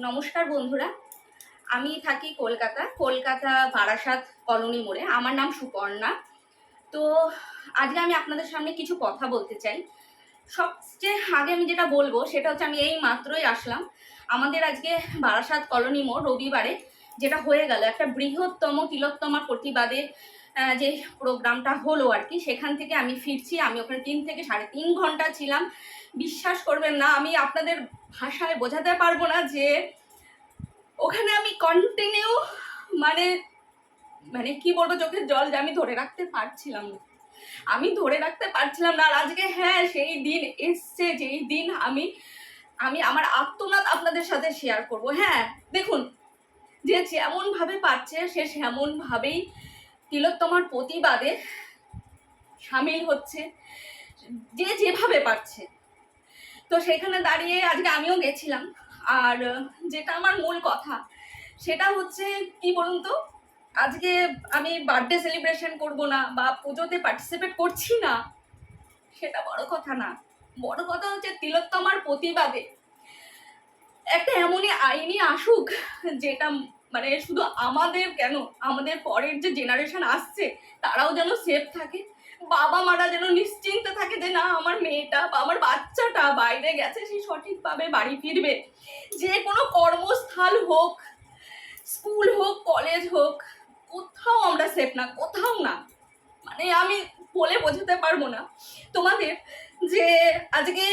নমস্কার বন্ধুরা আমি থাকি কলকাতা কলকাতা বারাসাত কলোনি মোড়ে। আমার নাম সুপর্ণা। তো আজকে আমি আপনাদের সামনে কিছু কথা বলতে চাই। সবচেয়ে আগে আমি যেটা বলব সেটা হচ্ছে আমি এই মাত্রই আসলাম। আমাদের আজকে বারাসাত কলোনি মোড় রবিবারে যেটা হয়ে গেল। একটা বৃহত্তম তিলোত্তমার প্রতিবাদে আহ, যে প্রোগ্রামটা হলো আর কি, সেখান থেকে আমি ফিরছি। আমি ওখানে তিন থেকে সাড়ে তিন ঘণ্টা ছিলাম। বিশ্বাস করবেন না, আমি আপনাদের ভাষায় বোঝাতে পারব না যে ওখানে আমি কন্টিনিউ মানে মানে কি বলব, চোখের জল যে আমি ধরে রাখতে পারছিলাম না। আমি ধরে রাখতে পারছিলাম না, আর আজকে হ্যাঁ সেই দিন এসছে, যেই দিন আমি আমি আমার আত্মনাদ আপনাদের সাথে শেয়ার করব। হ্যাঁ দেখুন, যে যেমন ভাবে পারছে, সে সেমন ভাবেই তিলোত্তমার প্রতিবাদে সামিল হচ্ছে, যে যেভাবে পারছে। তো সেখানে দাঁড়িয়ে আজকে আমিও গেছিলাম, আর যেটা আমার মূল কথা, সেটা হচ্ছে কি বলুন তো, আজকে আমি বার্থডে সেলিব্রেশন করব না বা পুজোতে পার্টিসিপেট করছি না, সেটা বড় কথা না। বড় কথা হচ্ছে তিলোত্তমার প্রতিবাদে। একটা এমনই আইনি আসুক, যেটা মানে শুধু আমাদের কেন? আমাদের পরের যে জেনারেশন আসছে, তারাও যেন সেফ থাকে। বাবা মারা যেন নিশ্চিন্তে থাকে যে, না, আমার মেয়েটা বা আমার বাচ্চাটা বাইরে গেছে, সে সঠিকভাবে বাড়ি ফিরবে। যে কোনো কর্মস্থল হোক, স্কুল হোক, কলেজ হোক, কোথাও আমরা সেফ না, কোথাও না। মানে আমি বলে বোঝাতে পারব না। তোমাদের যে আজকে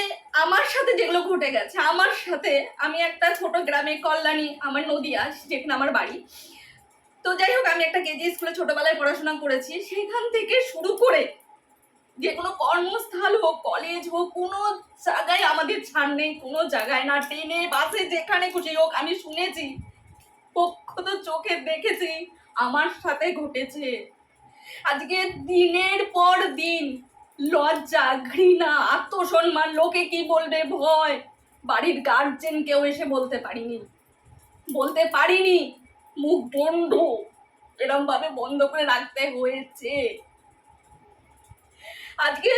আমার সাথে যেগুলো ঘটে গেছে, আমার সাথে আমি একটা ছোট গ্রামে কল্যাণী, আমার নদিয়া যেখানে আমার বাড়ি। তো যাই হোক, আমি একটা কেজি স্কুলে ছোটবেলায় পড়াশোনা করেছি। সেখান থেকে শুরু করে যে কোনো কর্মস্থল হোক, কলেজ হোক, কোনো জায়গায় আমাদের ছাড় নেই, কোনো জায়গায় না, ট্রেনে, বাসে, যেখানে খুশি হোক, আমি শুনেছি, পক্ষ তো চোখে দেখেছি, আমার সাথে ঘটেছে। আজকে দিনের পর দিন লজ্জা, ঘৃণা, আত্মসম্মান লোকে কি বলবে ভয়? বাড়ির গার্জেন কেউ এসে বলতে পারিনি। বলতে পারিনি। মুখ বন্ধ। এরম ভাবে বন্ধ করে রাখতে হয়েছে। আজকে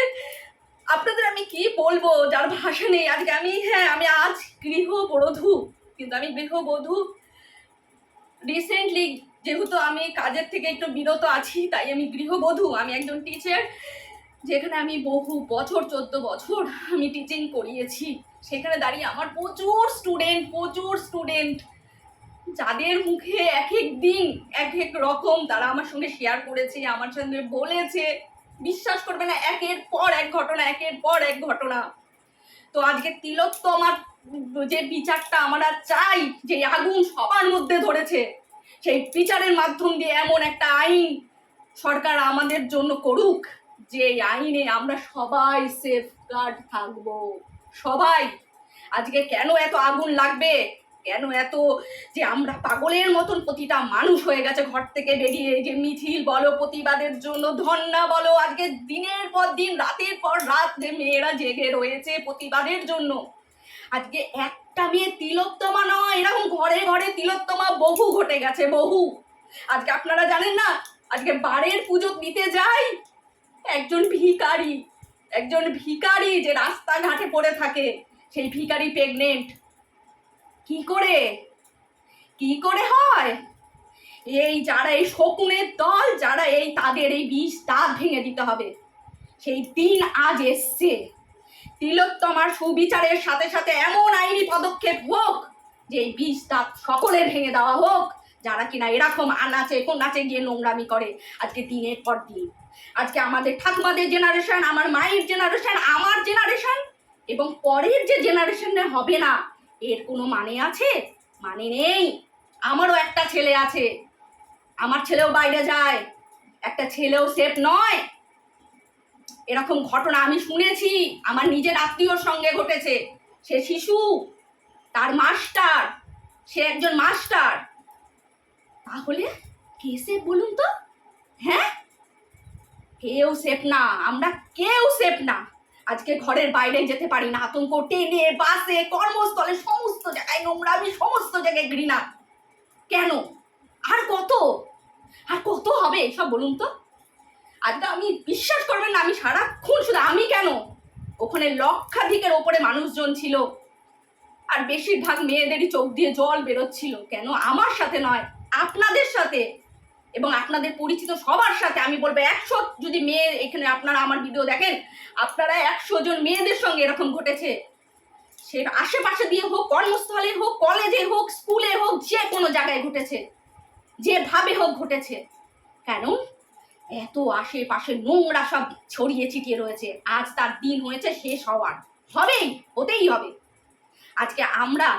আপনাদের আমি কি বলব? যার ভাষা নেই। আজকে আমি হ্যাঁ আমি আজ গৃহবধূ। কিন্তু আমি গৃহবধূ রিসেন্টলি যেহেতু আমি কাজের থেকে একটু বিরত আছি, তাই আমি গৃহবধূ, আমি একজন টিচার যেখানে আমি বহু বছর, চোদ্দ বছর আমি টিচিং করিয়েছি। সেখানে দাঁড়িয়ে আমার প্রচুর স্টুডেন্ট প্রচুর স্টুডেন্ট যাদের মুখে এক এক দিন, এক এক রকম তারা আমার সঙ্গে শেয়ার করেছে, আমার সঙ্গে বলেছে। বিশ্বাস করবে না, একের পর এক ঘটনা, একের পর এক ঘটনা। তো আজকে তিলোত্তমার যে বিচারটা আমরা চাই, যে আগুন সবার মধ্যে ধরেছে, সেই বিচারের মাধ্যম দিয়ে এমন একটা আইন সরকার আমাদের জন্য করুক, যে আইনে আমরা সবাই সেফ গার্ড থাকব। সবাই। আজকে কেন এত আগুন লাগবে? কেন এত যে আমরা পাগলের মতন প্রতিটা মানুষ হয়ে গেছে ঘর থেকে বেরিয়ে? যে মিছিল বলো, প্রতিবাদের জন্য ধর্না বলো, আজকে দিনের পর দিন, রাতের পর রাত যে মেয়েরা জেগে রয়েছে প্রতিবাদের জন্য। আজকে একটা মেয়ে তিলোত্তমা নয়, এরকম ঘরে ঘরে তিলোত্তমা বহু ঘটে গেছে, বহু। আজকে আপনারা জানেন না, আজকে বাড়ির পুজো দিতে যাই, একজন ভিখারি, একজন ভিকারি যে রাস্তাঘাটে পড়ে থাকে, সেই ভিকারি প্রেগনেন্ট কি করে? কি করে হয়? এই যারা এই শকুনের দল, যারা এই তাদের এই বিষ দাঁত ভেঙে দিতে হবে, সেই দিন আজ এসছে। তিলোত্তমার সুবিচারের সাথে সাথে এমন আইনি পদক্ষেপ হোক, যে এই বিষ দাঁত সকলের ভেঙে দেওয়া হোক, যারা কিনা এরকম আনাচে কোন নাচে গিয়ে নোংরামি করে। আজকে দিনের পর দিন। আজকে আমাদের ঠাকুমাদের জেনারেশন আমার মায়ের জেনারেশন আমার জেনারেশন এবং পরের যে জেনারেশনে হবে না এর কোনো মানে আছে? মানে নেই। আমারও একটা ছেলে আছে। আমার ছেলেও বাইরে যায়। একটা ছেলেও সেফ নয়। এরকম ঘটনা আমি শুনেছি। আমার নিজের আত্মীয়র সঙ্গে ঘটেছে। সে শিশু, তার মাস্টার, সে একজন মাস্টার। তাহলে কে সেফ বলুন তো? হ্যাঁ? কেউ সেফ না। আমরা কেউ সেফ না। আজকে ঘরের বাইরে যেতে পারি না। আতঙ্ক ট্রেনে বাসে, কর্মস্থলে সমস্ত জায়গায় নোংরামি সমস্ত জায়গায় ঘৃণা কেন? আর কত? আর কত হবে সব বলুন তো? আজকে আমি বিশ্বাস করবেন না, আমি সারাক্ষণ শুধু আমি কেন? ওখানে লক্ষাধিকের ওপরে মানুষজন ছিল। আর বেশিরভাগ মেয়েদেরই চোখ দিয়ে জল বেরোচ্ছিল। কেন? আমার সাথে নয়, আপনাদের সাথে। এবং আপনাদের পরিচিত সবার সাথে আমি বলব একশো যদি মেয়ে এখানে আপনারা আমার ভিডিও দেখেন, আপনারা একশো জন মেয়েদের সঙ্গে এরকম ঘটেছে। সে আশেপাশে দিয়ে হোক, কর্মস্থলে হোক কলেজে হোক স্কুলে হোক, যে কোনো জায়গায় ঘটেছে। যেভাবে হোক ঘটেছে। কেন? এত আশেপাশে নোংরা সব ছড়িয়ে ছিটিয়ে রয়েছে। আজ তার দিন হয়েছে শেষ হওয়ার। হবেই, হতেই হবে। আজকে আমরা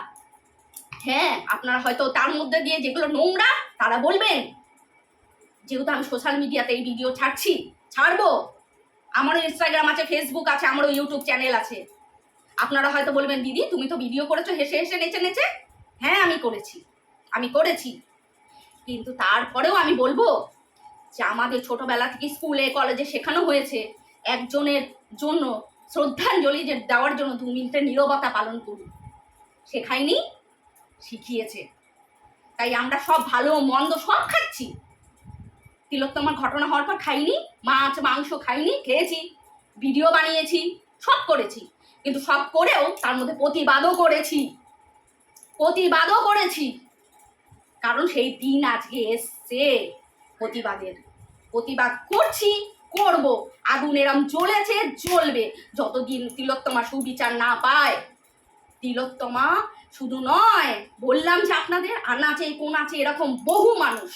হ্যাঁ আপনারা হয়তো তার মধ্যে দিয়ে যেগুলো নোংরা, তারা বলবেন। যেহেতু আমি সোশ্যাল মিডিয়াতে এই ভিডিও ছাড়ছি, ছাড়বো? আমারও ইনস্টাগ্রাম আছে ফেসবুক আছে, আমারও ইউটিউব চ্যানেল আছে। আপনারা হয়তো বলবেন, দিদি, তুমি তো ভিডিও করেছ, হেসে হেসে নেচে নেচে? হ্যাঁ আমি করেছি। আমি করেছি। কিন্তু তারপরেও আমি বলব যে আমাদের ছোটবেলা থেকে স্কুলে, কলেজে শেখানো হয়েছে একজনের জন্য শ্রদ্ধাঞ্জলি যে দেওয়ার জন্য দু মিনিটের নীরবতা পালন করুন। শেখায়নি, শিখিয়েছে। তাই আমরা সব ভালো, মন্দ সব খাচ্ছি। তিলোত্তমার ঘটনা হওয়ার পর খাইনি, মাছ, মাংস খাইনি, খেয়েছি ভিডিও বানিয়েছি, সব করেছি। কিন্তু সব করেও তার মধ্যে প্রতিবাদও করেছি। প্রতিবাদও করেছি। কারণ সেই দিন আজকে এসছে প্রতিবাদের। প্রতিবাদ করছি, করব। আগুন এরম জ্বলেছে, জ্বলবে। যতদিন তিলোত্তমা সুবিচার না পায়, তিলোত্তমা শুধু নয়, বললাম যে আপনাদের আনাচে কোন আছে এরকম বহু মানুষ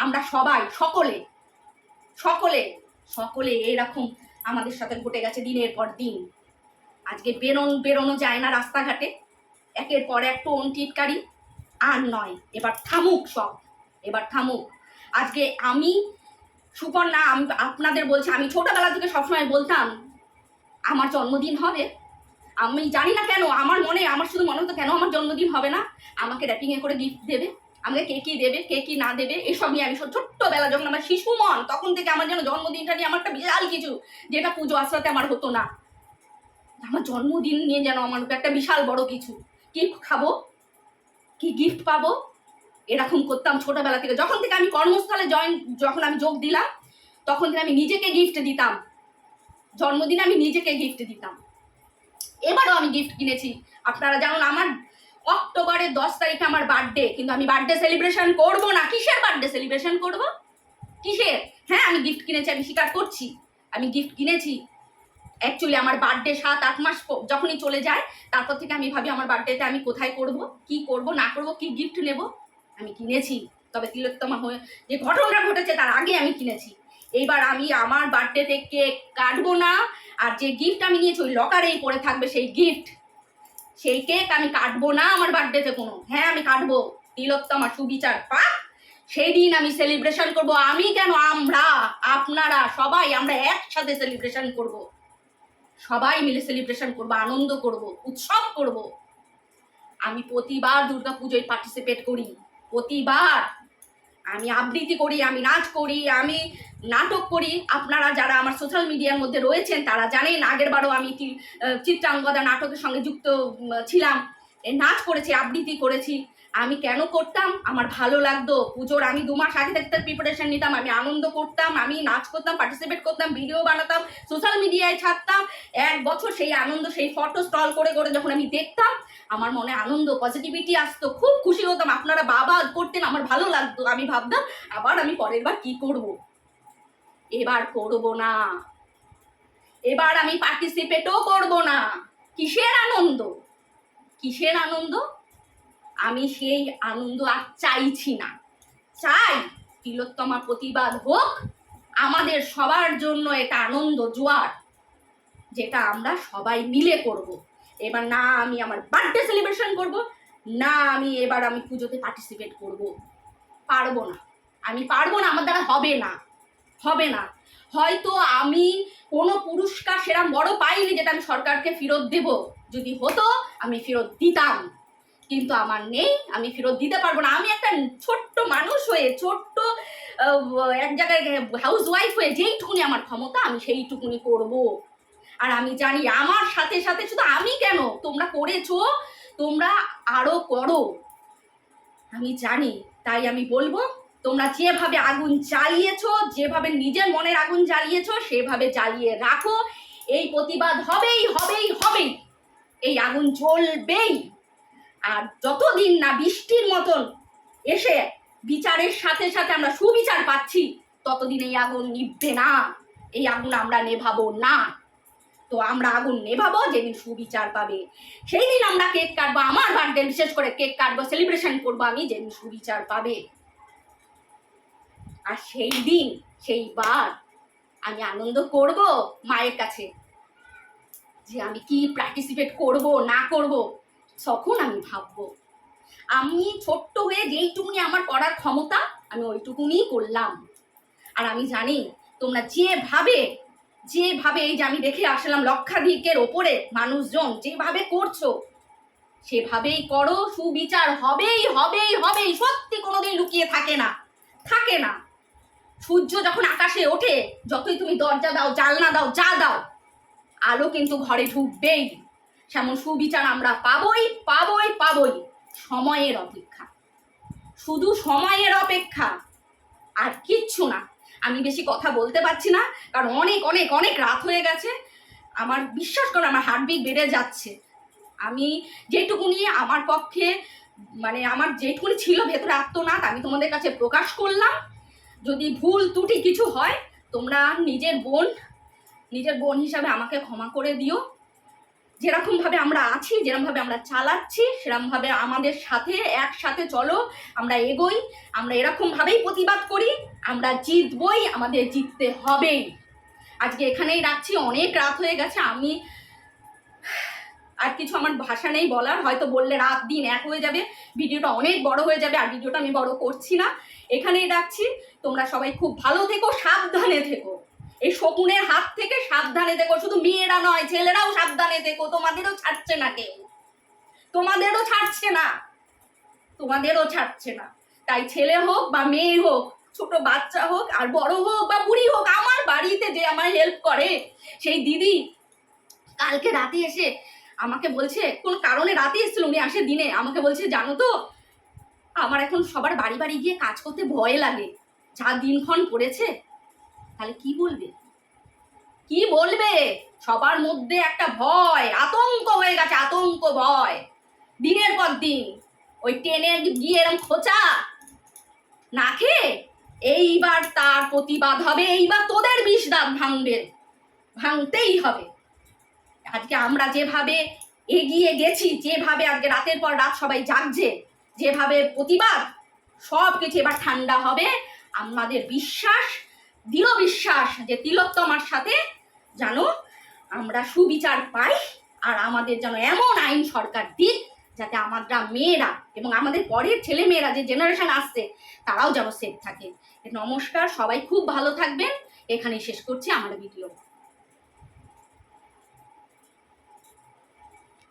আমরা সবাই, সকলে সকলে সকলে এরকম আমাদের সাথে ঘটে গেছে দিনের পর দিন। আজকে বেরোন, বেরোনো যায় না রাস্তাঘাটে। একের পর এক টোন টিটকারি। আর নয়, এবার থামুক সব, এবার থামুক। আজকে আমি সুপর্ণা, আমি আপনাদের বলছি, আমি ছোটবেলা থেকে সবসময় বলতাম, আমার জন্মদিন হবে। আমি জানি না কেন, আমার মনে, আমার শুধু মনে হতো, কেন আমার জন্মদিন হবে না? আমাকে র্যাপিংয়ে করে গিফট দেবে। আমাকে কে কি দেবে, কে কি না দেবে, এসব নিয়ে আমি ছোট্টবেলা যখন আমার শিশু মন, তখন থেকে আমার যেন জন্মদিনটা নিয়ে আমার একটা বিশাল কিছু, যেটা পুজো আশ্রাতে আমার হতো না। আমার জন্মদিন নিয়ে যেন আমার একটা বিশাল বড় কিছু। কি খাব, কি গিফট পাবো, এরকম করতাম ছোটবেলা থেকে। যখন থেকে আমি কর্মস্থলে জয়েন যখন আমি যোগ দিলাম, তখন থেকে আমি নিজেকে গিফট দিতাম। জন্মদিনে আমি নিজেকে গিফট দিতাম। এবারও আমি গিফট কিনেছি। আপনারা জানুন, আমার অক্টোবরের দশ তারিখে আমার বার্থডে কিন্তু আমি বার্থডে সেলিব্রেশন করব না। কিসের বার্থডে সেলিব্রেশন করব? কিসের? হ্যাঁ আমি গিফট কিনেছি, আমি স্বীকার করছি। আমি গিফট কিনেছি। অ্যাকচুয়ালি আমার বার্থডে সাত, আট মাস যখনই চলে যায়, তারপর থেকে আমি ভাবি আমার বার্থডেতে আমি কোথায় করব, কি করব, না করব, কি গিফট নেব? আমি কিনেছি। তবে তিলোত্তমা হয়ে যে ঘটনাটা ঘটেছে, তার আগে আমি কিনেছি। এইবার আমি আমার বার্থডেতে কেক কাটবো না, আর যে গিফট আমি নিয়েছি, ওই লকারেই পড়ে থাকবে সেই গিফট সেই কেক আমি কাটবো না আমার বার্থডেতে কোনো। হ্যাঁ আমি কাটবো। আমার সুবিচার, পাক। সেই দিন আমি সেলিব্রেশন করব। আমি কেন? আমরা, আপনারা সবাই আমরা একসাথে সেলিব্রেশন করব। সবাই মিলে সেলিব্রেশন করব, আনন্দ করব, উৎসব করব। আমি প্রতিবার দুর্গা পুজোয় পার্টিসিপেট করি। প্রতিবার। আমি আবৃত্তি করি, আমি নাচ করি, আমি নাটক করি। আপনারা যারা আমার সোশ্যাল মিডিয়ার মধ্যে রয়েছেন, তারা জানেন আগেরবারও আমি চিত্রাঙ্গদা নাটকের সঙ্গে যুক্ত ছিলাম। নাচ করেছি, আবৃত্তি করেছি। আমি কেন করতাম? আমার ভালো লাগতো। পুজোর আমি দু মাস আগে থেকে প্রিপারেশন নিতাম, আমি আনন্দ করতাম, আমি নাচ করতাম পার্টিসিপেট করতাম ভিডিও বানাতাম সোশ্যাল মিডিয়ায় ছাড়তাম। এক বছর সেই আনন্দ, সেই ফটো স্টল করে করে যখন আমি দেখতাম, আমার মনে আনন্দ পজিটিভিটি আসতো, খুব খুশি হতাম। আপনারা বাবা করতেন, আমার ভালো লাগতো, আমি ভাবতাম, আবার আমি পরের বার কি করব? এবার করব না। এবার আমি পার্টিসিপেটও করব না। কিসের আনন্দ? কিসের আনন্দ? আমি সেই আনন্দ আর চাইছি না। চাই তিলোত্তমা প্রতিবাদ হোক, আমাদের সবার জন্য এটা আনন্দ জোয়ার, যেটা আমরা সবাই মিলে করব। এবার না আমি আমার বার্থডে সেলিব্রেশন করব, না আমি এবার আমি পুজোতে পার্টিসিপেট করব। পারব না। আমি পারব না, আমার দ্বারা হবে না। হবে না। হয়তো আমি কোনো পুরস্কার সেরকম বড় পাইনি যেটা আমি সরকারকে ফেরত দেব। যদি হতো, আমি ফেরত দিতাম। কিন্তু আমার নেই, আমি ফেরত দিতে পারব না। আমি একটা ছোট্ট মানুষ হয়ে, ছোট্ট এক জায়গায় হাউস ওয়াইফ হয়ে যেইটুকুনি আমার ক্ষমতা, আমি সেইটুকুনি করব। আর আমি জানি আমার সাথে সাথে শুধু আমি কেন? তোমরা করেছ, তোমরা আরও করো। আমি জানি, তাই আমি বলব, তোমরা যেভাবে আগুন জ্বালিয়েছো, যেভাবে নিজের মনের আগুন জ্বালিয়েছ, সেভাবে জ্বালিয়ে রাখো। এই প্রতিবাদ হবেই হবেই হবেই। এই আগুন জ্বলবেই। আর যতদিন না বৃষ্টির মতন এসে বিচারের সাথে সাথে আমরা সুবিচার পাচ্ছি, ততদিন এই আগুন নিভবে না। এই আগুন আমরা নেভাবো না। তো আমরা আগুন নেভাবো, যেদিন সুবিচার পাবে সেই দিন আমরা কেক কাটবো, আমার বার্থডে বিশেষ করে কেক কাটবো সেলিব্রেশন করব আমি, যেদিন সুবিচার পাবে। আর সেই দিন, সেই বার আমি আনন্দ করব মায়ের কাছে যে আমি কি পার্টিসিপেট করব, না করব। তখন আমি ভাববো। আমি ছোট্ট হয়ে যেইটুকুনি আমার করার ক্ষমতা, আমি ওইটুকুনি করলাম। আর আমি জানি, তোমরা যেভাবে যেভাবে এই যে আমি দেখে আসলাম লক্ষাধিকের ওপরে মানুষজন, যেভাবে করছ, সেভাবেই করো, সুবিচার হবেই হবেই হবেই, সত্যি কোনোদিন লুকিয়ে থাকে না থাকে না। সূর্য যখন আকাশে ওঠে, যতই তুমি দরজা দাও জালনা দাও, যা দাও, আলো কিন্তু ঘরে ঢুকবেই। সেমন সুবিচার আমরা পাবই পাবই পাবই। সময়ের অপেক্ষা। শুধু সময়ের অপেক্ষা আর কিচ্ছু না। আমি বেশি কথা বলতে পারছি না, কারণ অনেক অনেক অনেক রাত হয়ে গেছে। আমার বিশ্বাস করো, আমার হার্টবিট বেড়ে যাচ্ছে। আমি যেটুকুনি আমার পক্ষে মানে আমার যেটুকুনি ছিল ভেতরে আত্মনাথ আমি তোমাদের কাছে প্রকাশ করলাম। যদি ভুল ত্রুটি কিছু হয়, তোমরা নিজের বোন নিজের বোন হিসাবে আমাকে ক্ষমা করে দিও। যেরকমভাবে আমরা আছি যেরকমভাবে আমরা চালাচ্ছি সেরকমভাবে আমাদের সাথে, একসাথে চলো, আমরা এগোই, আমরা এরকমভাবেই প্রতিবাদ করি, আমরা জিতবই, আমাদের জিততে হবেই। আজকে এখানেই রাখছি, অনেক রাত হয়ে গেছে, আমি আর কিছু আমার ভাষা নেই বলার, হয়তো বললে রাত দিন এক হয়ে যাবে, ভিডিওটা অনেক বড় হয়ে যাবে, আর ভিডিওটা আমি বড় করছি না। এখানেই রাখছি, তোমরা সবাই খুব ভালো থেকো, সাবধানে থেকো। এই শকুনের হাত থেকে সাবধানে থেকো শুধু মেয়েরা নয়, ছেলেরাও সাবধানে থেকো তোমাদেরও ছাড়ছে না কেউ। তোমাদেরও ছাড়ছে না। তোমাদেরও ছাড়ছে না। তাই ছেলে হোক বা মেয়ে হোক, ছোট বাচ্চা হোক আর বড় হোক বা বুড়ি হোক, আমার বাড়িতে যে আমার হেল্প করে, সেই দিদি কালকে রাতে এসে আমাকে বলছে, কোন কারণে রাতে এসেছিল উনি আসে দিনে, আমাকে বলছে, জানো তো, আমার এখন সবার বাড়ি বাড়ি গিয়ে কাজ করতে ভয় লাগে। যা দিনক্ষণ পড়েছে তাহলে কি বলবে? কি বলবে? সবার মধ্যে একটা ভয়, আতঙ্ক হয়ে গেছে, আতঙ্ক, ভয়। দিনের পর দিন, ওই ট্রেনে গিয়ে এরম খোঁচা। না খেয়ে, এইবার তার প্রতিবাদ হবে, এইবার তোদের বিষ দাঁত ভাঙবে, ভাঙতেই হবে। আজকে আমরা যেভাবে এগিয়ে গেছি, যেভাবে আজকে রাতের পর রাত সবাই জাগছে, যেভাবে প্রতিবাদ সব কিছু এবার ঠান্ডা হবে। আমাদের বিশ্বাস দৃঢ় বিশ্বাস যে তিলোত্তমার সাথে যেন আমরা সুবিচার পাই আর আমাদের যেন এমন আইন সরকার দিক যাতে আমরা মেয়েরা এবং আমাদের পরের ছেলে মেয়েরা যে জেনারেশন আসছে, তারাও যেন সেফ থাকে। নমস্কার, সবাই খুব ভালো থাকবেন। এখানেই শেষ করছি আমার ভিডিও